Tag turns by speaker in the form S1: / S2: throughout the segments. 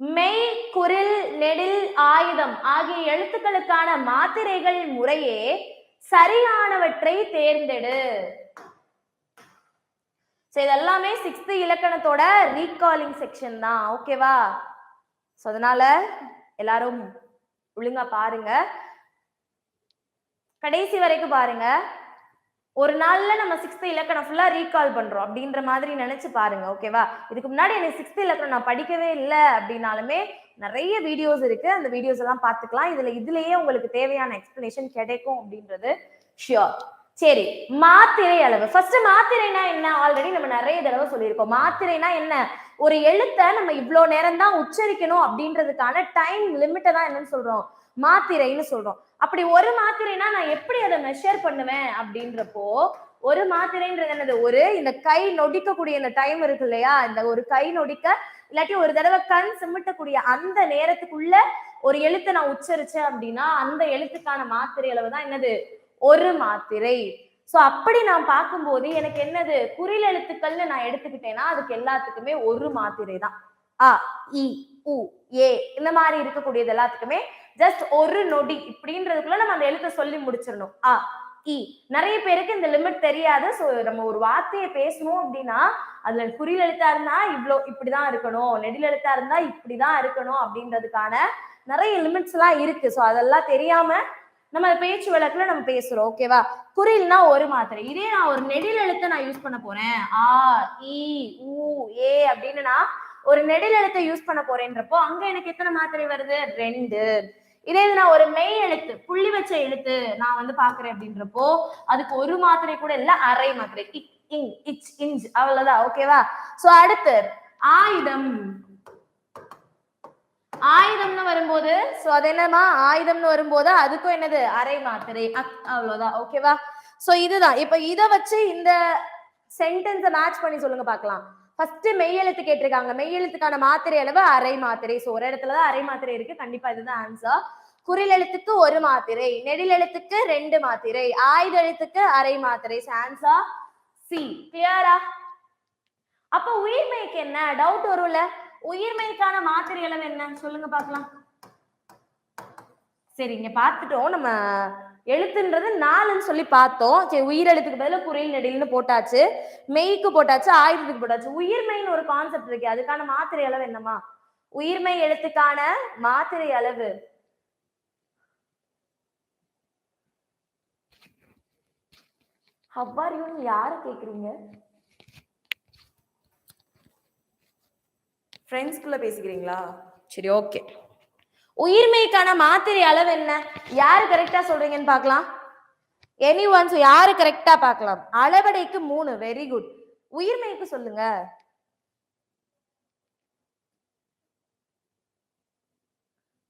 S1: மெய் குரில் நெடில் ஆயுதம் ஆகிய எழுத்துக்களுக்கான மாத்திரைகள் முறையே சரியானவற்றை தேர்ந்தெடு. ஸோ இதெல்லாமே சிக்ஸ்த் இலக்கணத்தோட ரீகாலிங் செக்ஷன் தான். ஓகேவா ஸோ அதனால எல்லாரும் ஒழுங்கா பாருங்க. கடைசி வரைக்கும் பாருங்க. ஒரு நாள்ல நம்ம சிக்ஸ்த் இலக்கணம் ஃபுல்லா ரீகால் பண்றோம் அப்படின்ற மாதிரி நினைச்சு பாருங்க ஓகேவா இதுக்கு முன்னாடி எனக்கு சிக்ஸ்த் இலக்கணம் நான் படிக்கவே இல்லை அப்படின்னாலுமே நிறைய வீடியோஸ் இருக்கு. அந்த வீடியோஸ் எல்லாம் பார்த்துக்கலாம். இதுல இதுலயே உங்களுக்கு தேவையான எக்ஸ்பிளனேஷன் கிடைக்கும் அப்படின்றது ஷியோர் சரி மாத்திரை அளவு. ஃபர்ஸ்ட் மாத்திரைனா என்ன? ஆல்ரெடி நம்ம நிறைய தடவை சொல்லியிருக்கோம். மாத்திரைனா என்ன? ஒரு எழுத்தை நம்ம இவ்வளோ நேரம் தான் உச்சரிக்கணும் அப்படின்றதுக்கான டைம் லிமிட்டை தான் என்னன்னு சொல்றோம். மாத்திரைன்னு சொல்றோம். அப்படி ஒரு மாத்திரைனா நான் எப்படி அதை மெஷர் பண்ணுவேன் அப்படின்றப்போ ஒரு மாத்திரைன்றது என்னது? ஒரு இந்த கை நொடிக்கக்கூடிய இந்த டைம் இருக்கு இல்லையா? இந்த ஒரு கை நொடிக்க இல்லாட்டி ஒரு தடவை கண் சிமிட்டக்கூடிய அந்த நேரத்துக்குள்ள ஒரு எழுத்தை நான் உச்சரிச்சேன் அப்படின்னா அந்த எழுத்துக்கான மாத்திரை அளவு தான் என்னது? ஒரு மாத்திரை. ஸோ அப்படி நான் பார்க்கும்போது எனக்கு என்னது? குறில் எழுத்துக்கள்னு நான் எடுத்துக்கிட்டேன்னா அதுக்கு எல்லாத்துக்குமே ஒரு மாத்திரை தான். அ இ உ ஏ இந்த மாதிரி இருக்கக்கூடியது எல்லாத்துக்குமே ஜஸ்ட் ஒரு நொடி இப்படின்றதுக்குள்ள நம்ம அந்த எழுத்தை சொல்லி முடிச்சிடணும். ஆ இ. நிறைய பேருக்கு இந்த லிமிட் தெரியாது. ஸோ நம்ம ஒரு வார்த்தையை பேசணும் அப்படின்னா அதுல குறில் எழுத்தா இருந்தா இவ்வளோ இப்படிதான் இருக்கணும். நெடில் எழுத்தா இருந்தா இப்படிதான் இருக்கணும் அப்படின்றதுக்கான நிறைய லிமிட்ஸ் எல்லாம் இருக்கு. ஸோ அதெல்லாம் தெரியாம நம்ம பேச்சு வழக்குல நம்ம பேசுறோம். ஓகேவா குறில்னா ஒரு மாத்திரை இதே நான் ஒரு நெடில் எழுத்தை நான் யூஸ் பண்ண போறேன். ஆ இ உ ஏ அப்படின்னு நான் ஒரு நெடில் எழுத்தை யூஸ் பண்ண போறேன்றப்போ அங்க எனக்கு எத்தனை மாத்திரை வருது? ரெண்டு. இதே இது நான் ஒரு மெய் எழுத்து புள்ளி வச்ச எழுத்து நான் வந்து பாக்குறேன் அப்படின்றப்போ அதுக்கு ஒரு மாத்திரை கூட இல்ல அரை மாத்திரை. இக் இங் இச் இஞ்ச் அவ்வளவுதான் ஓகேவா சோ அடுத்து ஆயுதம். ஆயுதம்னு வரும்போது சோ அது என்னமா ஆயுதம்னு வரும்போது அதுக்கும் என்னது? அரை மாத்திரை. அக் அவ்வளவுதான் ஓகேவா சோ இதுதான். இப்ப இத வச்சு இந்த சென்டென்ஸை மேட்ச் பண்ணி சொல்லுங்க பார்க்கலாம். ஃபர்ஸ்ட் மெய்யெழுத்து கேட்டிருக்காங்க. மெய்யெழுத்துக்கான மாத்திரை அளவு அரை மாத்திரை. சோ ஒரு இடத்துல தான் அரை மாத்திரை இருக்கு. கண்டிப்பா இதுதான் ஆன்சர் குரில் எழுத்துக்கு ஒரு மாத்திரை நெடில் எழுத்துக்கு ரெண்டு மாத்திரை ஆயுத எழுத்துக்கு அரை மாத்திரை. ஆன்சர் சி கிளியரா அப்ப உயிர்மைக்கு என்ன? டவுட் வரும்ல? உயிர்மைக்கான மாத்திரை அளவு என்ன? சொல்லுங்க பார்க்கலாம். சரி இங்க பார்த்துட்டோம். நம்ம எழுத்துன்றது நாலுன்னு சொல்லி பார்த்தோம். சரி உயிரெழுத்துக்கு பதிலா குரில் நெடில்னு போட்டாச்சு. மெய்க்கு போட்டாச்சு ஆயுதத்துக்கு போட்டாச்சு. உயிர்மெய்ன்னு ஒரு கான்செப்ட் இருக்கு. அதுக்கான மாத்திரை அளவு என்னமா உயிர்மை எழுத்துக்கான மாத்திரை அளவு. ஹவ்வாரியும் யாரு கேக்குறீங்க? ஃப்ரெண்ட்ஸ்குள்ள பேசிக்கிறீங்களா? சரி ஓகே உயிர்மைக்கான மாத்திரை அளவு என்ன? யாரு கரெக்டா சொல்றீங்கன்னு பார்க்கலாம். எனி ஒன்ஸ் யாரு கரெக்டா பார்க்கலாம்? அளவடைக்கு மூணு வெரி குட் உயிர்மைக்கு சொல்லுங்க.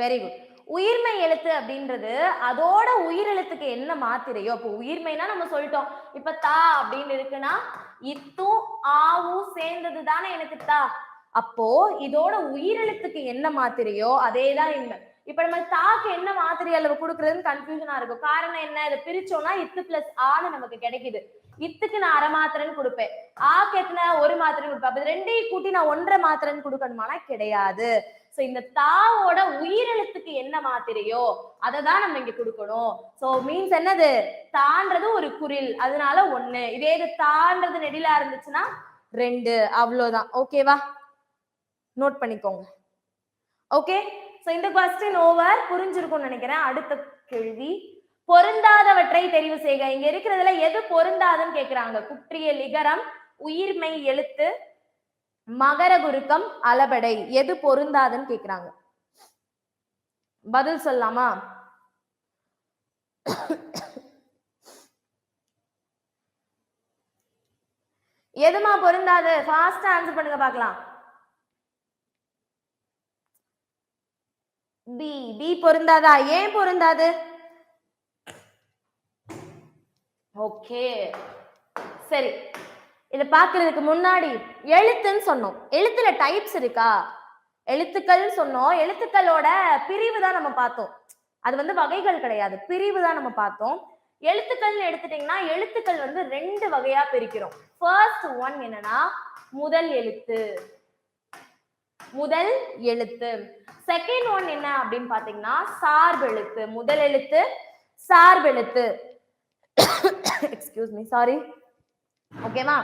S1: வெரி குட் உயிர்மை எழுத்து அப்படின்றது அதோட உயிரெழுத்துக்கு என்ன மாத்திரையோ அப்போ உயிர்மைனா நம்ம சொல்லிட்டோம். இப்ப தா அப்படின்னு இருக்குன்னா இத்தும் ஆவும் சேர்ந்தது தானே எனக்கு தா. அப்போ இதோட உயிரெழுத்துக்கு என்ன மாத்திரையோ அதேதான் இன்மை இப்ப நம்ம தாக்கு என்ன மாத்திரை அளவு கொடுக்கறதுன்னு கன்ஃபியூஷனா இருக்கும். காரணம் என்ன? இதை பிரிச்சோம்னா இத்து பிளஸ் ஆன்னு நமக்கு கிடைக்குது. இத்துக்கு நான் அரை மாத்திரைன்னு கொடுப்பேன். ஆக்கு எத்தனை? ஒரு மாத்திரை கொடுப்பேன். அப்ப ரெண்டையும் கூட்டி நான் ஒன்றரை மாத்திரைன்னு கொடுக்கணுமானா கிடையாது. சோ இந்த தாவோட உயிரெழுத்துக்கு என்ன மாத்திரையோ அதை தான் நம்ம இங்க கொடுக்கணும். சோ மீன்ஸ் என்னது? தான்றது ஒரு குரில் அதனால ஒண்ணு. இதே இது தான்றது நெடிலா இருந்துச்சுன்னா ரெண்டு. அவ்வளவுதான் ஓகேவா நோட் பண்ணிக்கோங்க. ஓகே ஸோ இந்த கொஸ்டின் ஓவர் புரிஞ்சிருக்கும்னு நினைக்கிறேன். அடுத்த கேள்வி. பொருந்தாதவற்றை தெரிவு செய்க. இங்க இருக்கிறதுல எது பொருந்தாதுன்னு கேக்குறாங்க. குற்றிய லிகரம் உயிர்மை எழுத்து மகர குருக்கம் அளபடை. எது பொருந்தாதுன்னு கேக்குறாங்க. பதில் சொல்லலாமா? எதுமா பொருந்தாது? ஃபாஸ்டா ஆன்சர் பண்ணுங்க பார்க்கலாம் பி பி பொருந்தாதா? ஏன் பொருந்தாது? ஓகே சரி. இதை பார்க்கிறதுக்கு முன்னாடி எழுத்துன்னு சொன்னோம். எழுத்துல டைப்ஸ் இருக்கா? எழுத்துக்கள்னு சொன்னோம். எழுத்துக்களோட பிரிவு தான் நம்ம பார்த்தோம். அது வந்து வகைகள் கிடையாது. பிரிவு தான் நம்ம பார்த்தோம். எழுத்துக்கள்னு எடுத்துட்டீங்கன்னா எழுத்துக்கள் வந்து ரெண்டு வகையா பிரிக்கிறோம். ஃபர்ஸ்ட் ஒன் என்னன்னா முதல் எழுத்து. முதல் எழுத்து. செகண்ட் ஒன் என்ன அப்படின்னு பாத்தீங்கன்னா சார்பெழுத்து. முதல் எழுத்து சார்பெழுத்து. எக்ஸ்கியூஸ் மீ சாரி ஓகேவா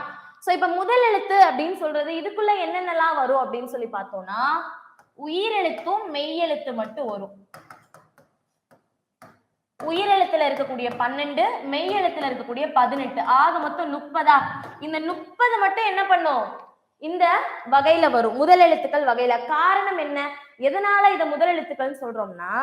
S1: சோ இப்ப முதல் எழுத்து அப்படின்னு சொல்றது இதுக்குள்ள என்னென்னலாம் வரும் அப்படின்னு சொல்லி பார்த்தோம்னா உயிரெழுத்தும் மெய்யெழுத்து மட்டும் வரும். உயிரெழுத்துல இருக்கக்கூடிய பன்னெண்டு மெய்யெழுத்துல இருக்கக்கூடிய பதினெட்டு. ஆக மொத்தம் முப்பதா? இந்த முப்பது மட்டும் என்ன பண்ணும்? இந்த வகையில வரும். முதல் எழுத்துக்கள் வகையில. காரணம் என்ன? எதனால இதை முதல் எழுத்துக்கள்னு சொல்றோம்னா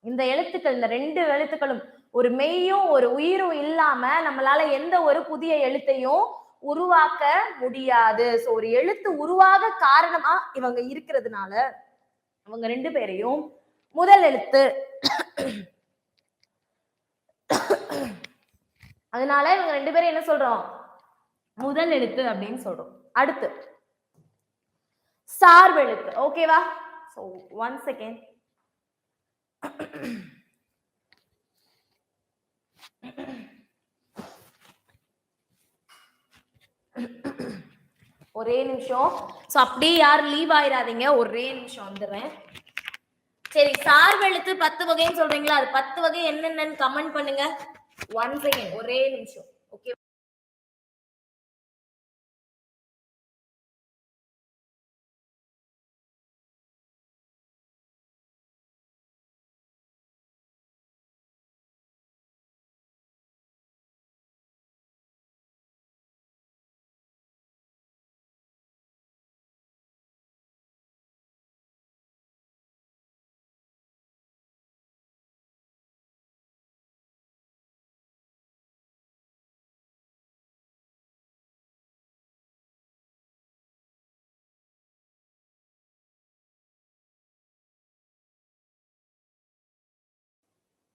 S1: இந்த எழுத்துக்கள் இந்த ரெண்டு எழுத்துக்களும் ஒரு மெய்யும் ஒரு உயிரும் இல்லாம நம்மளால எந்த ஒரு புதிய எழுத்தையும் உருவாக்க முடியாது. சோ ஒரு எழுத்து உருவாக காரணமா இவங்க இருக்கிறதுனால அவங்க ரெண்டு பேரையும் முதல் எழுத்து அதனால இவங்க ரெண்டு பேரும் என்ன சொல்றோம்? முதல் எழுத்து அப்படின்னு சொல்றோம். அடுத்து. சார்பெழுத்து. ஓகேவா சோ ஒன் செகண்ட் ஒரே நிமிஷம். சோ அப்படியே யாரும் லீவ் ஆயிடாதீங்க ஒரே நிமிஷம் வந்துடுறேன். சரி சார்பெழுத்து பத்து வகைன்னு சொல்றீங்களா? அது பத்து வகை என்னென்னு கமெண்ட் பண்ணுங்க. ஒன் செகண்ட் ஒரே நிமிஷம். ஓகே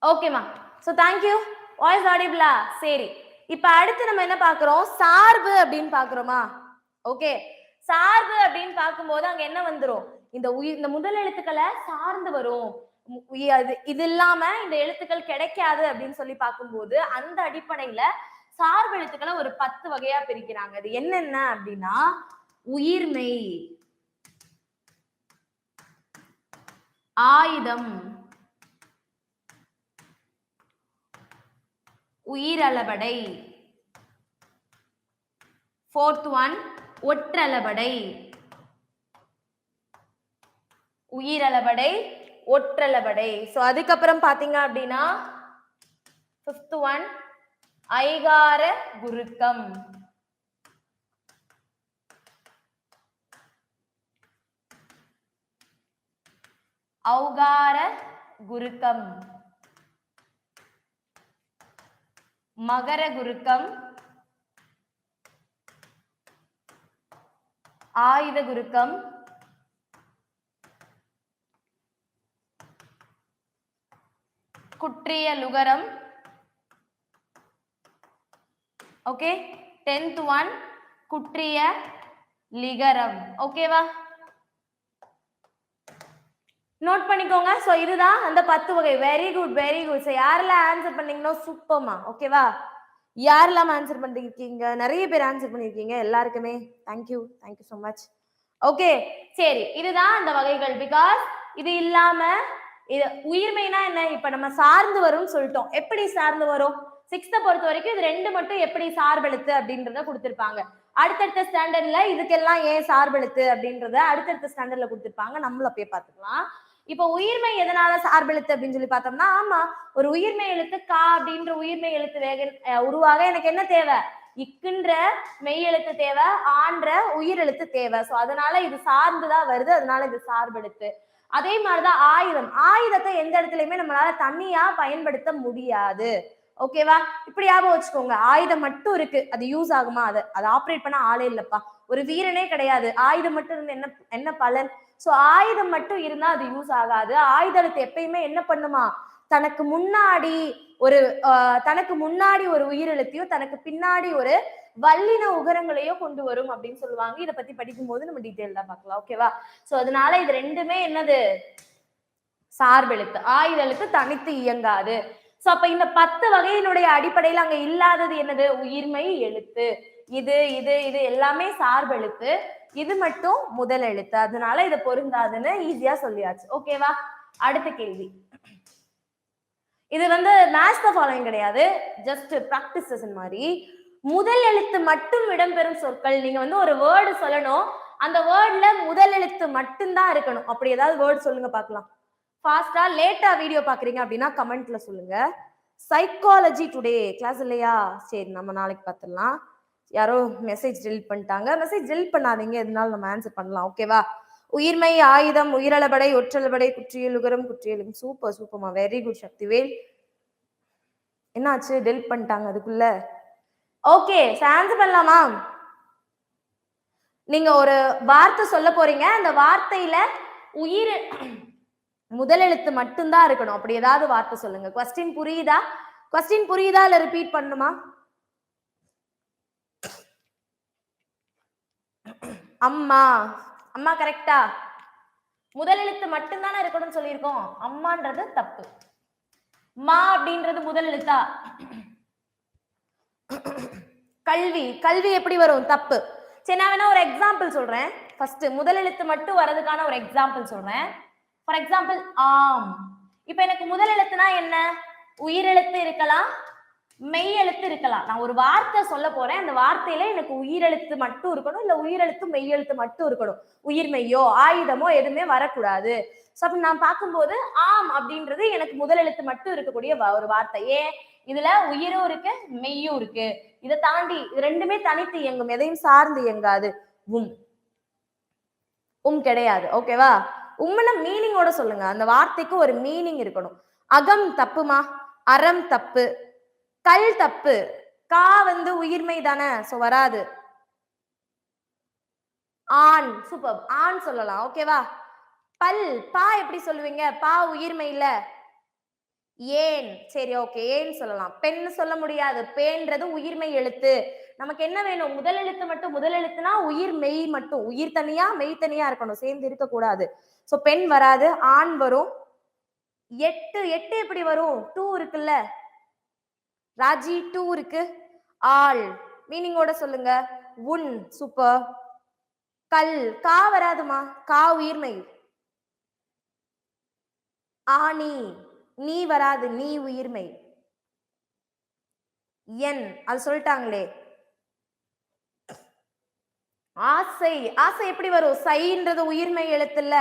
S1: ஓகேமா ஸோ தேங்க்யூ வாய்ஸ் ஆடிபிளா சரி. இப்போ அடுத்து நம்ம என்ன பார்க்குறோம்? சார்பு அப்படின்னு பார்க்குறோமா? ஓகே சார்பு அப்படின்னு பார்க்கும்போது அங்கே என்ன வந்துடும் இந்த உயிர் இந்த முதல் எழுத்துக்களை சார்ந்து வரும். அது இது இல்லாம இந்த எழுத்துக்கள் கிடைக்காது அப்படின்னு சொல்லி பார்க்கும்போது அந்த அடிப்படையில சார்பு எழுத்துக்களை ஒரு பத்து வகையா பிரிக்கிறாங்க. அது என்னென்ன அப்படின்னா உயிர்மெய் ஆயுதம் உயிரளபடை. ஃபோர்த் ஒன் ஒற்றளபடை. உயிரளபடை ஒற்றளபடை. ஸோ அதுக்கப்புறம் பார்த்தீங்க அப்படின்னா ஃபிஃப்த் ஒன் ஐகார குருக்கம். ஔகார குருக்கம். மகர குருக்கம் ஆயுத குருக்கம் குற்றிய லுகரம். ஓகே டென்த் ஒன் குற்றிய லிகரம். ஓகேவா நோட் பண்ணிக்கோங்க. ஸோ இதுதான் அந்த பத்து வகை. Very good very good so யாரெல்லாம் ஆன்சர் பண்ணீங்கன்னா சூப்பர்மா ஓகேவா யாரெல்லாம் ஆன்சர் பண்ணிருக்கீங்க? நிறைய பேர் ஆன்சர் பண்ணியிருக்கீங்க எல்லாருக்குமே thank you thank you so much okay சரி. இதுதான் அந்த வகைகள். பிகாஸ் இது இல்லாம இது உயிர்மைனா என்ன? இப்ப நம்ம சார்ந்து வரும்னு சொல்லிட்டோம். எப்படி சார்ந்து வரும்? சிக்ஸ்த்தை பொறுத்த வரைக்கும் இது ரெண்டு மட்டும் எப்படி சார்பெழுத்து அப்படின்றத கொடுத்துருப்பாங்க. அடுத்தடுத்த ஸ்டாண்டர்ட்ல இதுக்கெல்லாம் ஏன் சார்பெழுத்து அப்படின்றத அடுத்தடுத்த ஸ்டாண்டர்ட்ல கொடுத்துருப்பாங்க. நம்மள போய் பார்த்துக்கலாம். இப்போ உயிர்மை எதனால சார்பெழுத்து அப்படின்னு சொல்லி பார்த்தோம்னா ஆமா ஒரு உயிர்மை எழுத்து கா அப்படின்ற உயிர்மை எழுத்து வேக உருவாக எனக்கு என்ன தேவை? இக்குன்ற மெய் எழுத்து தேவை ஆன்ற உயிர் எழுத்து தேவை. சோ அதனால இது சார்ந்துதான் வருது அதனால இது சார்பெழுத்து. அதே மாதிரிதான் ஆயுதம். ஆயுதத்தை எந்த இடத்துலயுமே நம்மளால தனியா பயன்படுத்த முடியாது. ஓகேவா இப்படி ஞாபகம் வச்சுக்கோங்க. ஆயுதம் மட்டும் இருக்கு. அது யூஸ் ஆகுமா? அது அதை ஆப்ரேட் பண்ண ஆளே இல்லப்பா. ஒரு வீரனே கிடையாது. ஆயுதம் மட்டும் இருந்து என்ன என்ன பலன்? சோ ஆயுதம் மட்டும் இருந்தா அது யூஸ் ஆகாது. ஆயுதத்தை எப்பயுமே என்ன பண்ணுமா? தனக்கு முன்னாடி ஒரு தனக்கு முன்னாடி ஒரு உயிரெழுத்தையோ தனக்கு பின்னாடி ஒரு வல்லின உகரங்களையோ கொண்டு வரும் அப்படின்னு சொல்லுவாங்க. இதை பத்தி படிக்கும்போது நம்ம டீட்டெயில்டா பார்க்கலாம். ஓகேவா சோ அதனால இது ரெண்டுமே என்னது? சார்பெழுத்து. ஆயுத எழுத்து தனித்து இயங்காது. சோ அப்ப இந்த பத்து வகையினுடைய அடிப்படையில் அங்க இல்லாதது என்னது? உயிர்மை எழுத்து. இது இது இது எல்லாமே சார்பெழுத்து. இது மட்டும் முதல் எழுத்து. அதனால இது பொருந்தாதுன்னு ஈஸியா சொல்லியாச்சு. ஓகேவா அடுத்த கேள்வி. இது வந்து மேட்ச் த ஃபாலோயிங் கிடையாது. ஜஸ்ட் ப்ராக்டிஸ் செஷன் மாதிரி. முதல் எழுத்து மட்டும் இடம்பெறும் சொற்கள். நீங்க வந்து ஒரு வேர்டு சொல்லணும். அந்த வேர்ட்ல முதல் எழுத்து மட்டும்தான் இருக்கணும். அப்படி ஏதாவது வேர்டு சொல்லுங்க பார்க்கலாம். ஃபாஸ்டா லேட்டா வீடியோ பாக்குறீங்க அப்படின்னா கமெண்ட்ல சொல்லுங்க. சைக்காலஜி டுடே கிளாஸ் இல்லையா? சரி நம்ம நாளைக்கு பார்த்துடலாம். யாரோ மெசேஜ் டெலிட் பண்ணிட்டாங்க. மெசேஜ் டெலிட் பண்ணாதீங்க. எதனால நம்ம ஆன்சர் பண்ணலாம். ஓகேவா உயிர்மை ஆயுதம் உயிரளபடை ஒற்றளபடை குற்றியல் உகரம் குற்றியலும் சூப்பர் சூப்பர்மா வெரி குட் சக்திவேல் என்னாச்சு? டெலிட் பண்ணிட்டாங்க அதுக்குள்ள. ஓகே ஆன்சர் பண்ணலாமா? நீங்க ஒரு வார்த்தை சொல்ல போறீங்க. அந்த வார்த்தையில உயிர் முதலெழுத்து மட்டும்தான் இருக்கணும். அப்படி ஏதாவது வார்த்தை சொல்லுங்க. கொஸ்டின் புரியுதா? கொஸ்டின் புரியுதா இல்ல ரிப்பீட் பண்ணுமா அம்மா. அம்மா கரெக்டா முதல் எழுத்து மட்டும்தானே இருக்கணும்னு சொல்லியிருக்கோம். அம்மான்றது தப்பு. மா அப்படின்றது முதல் எழுத்தா? கல்வி. கல்வி எப்படி வரும்? தப்பு. சரி நான் வேணா ஒரு எக்ஸாம்பிள் சொல்றேன். ஃபர்ஸ்ட் முதல் எழுத்து மட்டும் வரதுக்கான ஒரு எக்ஸாம்பிள் சொல்றேன். ஃபார் எக்ஸாம்பிள் ஆம். இப்போ எனக்கு முதல் எழுத்துனா என்ன? உயிரெழுத்து இருக்கலாம் மெய் எழுத்து இருக்கலாம். நான் ஒரு வார்த்தை சொல்ல போறேன். அந்த வார்த்தையில எனக்கு உயிரெழுத்து மட்டும் இருக்கணும். இல்ல உயிரெழுத்து மெய் எழுத்து மட்டும் இருக்கணும். உயிர் மெய்யோ ஆயுதமோ எதுவுமே வரக்கூடாது. ஸோ அப்ப நான் பார்க்கும்போது ஆம் அப்படின்றது எனக்கு முதல் எழுத்து மட்டும் இருக்கக்கூடிய ஒரு வார்த்தை. ஏன்? இதுல உயிரும் இருக்கு மெய்யும் இருக்கு. இதை தாண்டி இது ரெண்டுமே தனித்து இயங்கும். எதையும் சார்ந்து இயங்காது. உம். உம் கிடையாது. ஓகேவா? உம்முன மீனிங்கோட சொல்லுங்க. அந்த வார்த்தைக்கு ஒரு மீனிங் இருக்கணும். அகம் தப்புமா? அறம் தப்பு. கல் தப்பு. கா வந்து உயிர்மை தானே சோ வராது. ஆண் சூப்பர் ஆண் சொல்லலாம் ஓகேவா பல் பா எப்படி சொல்லுவீங்க? பா உயிர்மை இல்ல. ஏன்? சரி ஓகே ஏன் சொல்லலாம்? பெண் சொல்ல முடியாது. பேன்றது உயிர்மை எழுத்து. நமக்கு என்ன வேணும்? முதல் எழுத்து மட்டும் முதல் எழுத்துனா உயிர் மெய் மட்டும். உயிர் தனியா மெய் தனியா இருக்கணும். சேர்ந்து இருக்க கூடாது சோ பெண் வராது ஆண் வரும். எட்டு எட்டு எப்படி வரும்? டூ இருக்குல்ல. ராஜி டூ இருக்கு. ஆள் மீனிங்கோட சொல்லுங்க. உன் சூப்பர் கல் கா வராதுமா? கா உயிர்மை ஆணி நீ வராது நீ உயிர்மை என் அது சொல்லிட்டாங்களே. ஆசை ஆசை எப்படி வரும்? சைன்றது உயிர்மை எழுத்துல.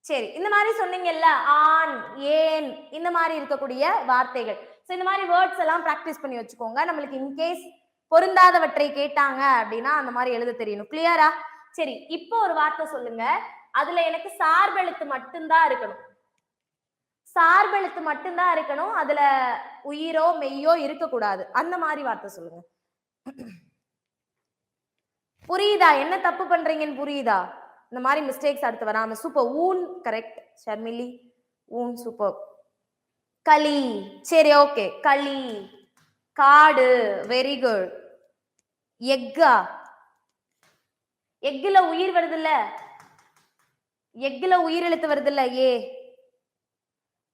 S1: சரி இந்த மாதிரி சொன்னீங்கல்ல ஆண் ஏன் இந்த மாதிரி இருக்கக்கூடிய வார்த்தைகள். ஸோ இந்த மாதிரி வேர்ட்ஸ் எல்லாம் ப்ராக்டிஸ் பண்ணி வச்சுக்கோங்க. நம்மளுக்கு இன்கேஸ் பொருந்தாதவற்றை கேட்டாங்க அப்படின்னா அந்த மாதிரி எழுத தெரியணும். கிளியரா சரி இப்போ ஒரு வார்த்தை சொல்லுங்க. அதுல எனக்கு சார்பெழுத்து மட்டும்தான் இருக்கணும். சார்பெழுத்து மட்டும்தான் இருக்கணும். அதுல உயிரோ மெய்யோ இருக்கக்கூடாது. அந்த மாதிரி வார்த்தை சொல்லுங்க. புரியுதா? என்ன தப்பு பண்றீங்கன்னு புரியுதா? இந்த மாதிரி மிஸ்டேக்ஸ் அடுத்து வராம. சூப்பர் ஊன் கரெக்ட் ஷர்மிலி ஊன் சூப்பர் களி. சரி ஓகே களி. காடு. வெரி குட் எக்கா. எக்குல உயிர் வருதுல்ல? எக்குல உயிர் எழுத்து வருதுல்ல? ஏ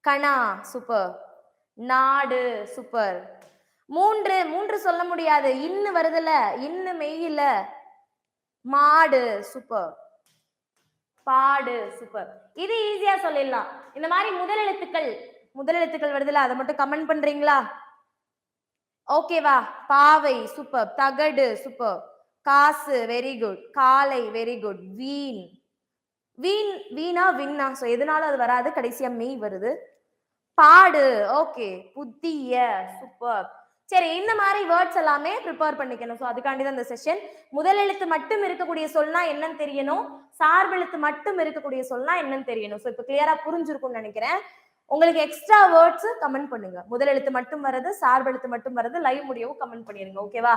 S1: கணா சூப்பர் நாடு. சூப்பர் மூன்று மூன்று சொல்ல முடியாது. இன்னு வருதுல்ல? இன்னு மெய்யில மாடு. சூப்பர் பாடு. சூப்பர் இது ஈஸியா சொல்லிடலாம். இந்த மாதிரி முதல் எழுத்துக்கள் முதல் எழுத்துக்கள் வருதுல்ல அதை மட்டும் கமெண்ட் பண்றீங்களா? ஓகேவா பாவை சூப்பர் தகடு சூப்பர் காசு வெரி குட் காலை வெரி குட் வீண். வீண் வீணா விண்ணா. ஸோ எதனால அது வராது. கடைசியா மெய் வருது. பாடு. ஓகே புத்திய சூப்பர் சரி இந்த மாதிரி வேர்ட்ஸ் எல்லாமே ப்ரிப்பேர் பண்ணிக்கணும். ஸோ அதுக்காண்டி தான் இந்த செஷன் முதல் எழுத்து மட்டும் இருக்கக்கூடிய சொல்னா என்னன்னு தெரியணும். சார்பெழுத்து மட்டும் இருக்கக்கூடிய சொல்னா என்னன்னு தெரியணும். ஸோ இப்போ கிளியரா புரிஞ்சிருக்கும்னு நினைக்கிறேன். உங்களுக்கு எக்ஸ்ட்ரா வேர்ட்ஸ் கமெண்ட் பண்ணுங்க. முதல் எழுத்து மட்டும் வர்றது சார்பெழுத்து மட்டும் வர்றது லைவ் முடியவும் கமெண்ட் பண்ணிருங்க. ஓகேவா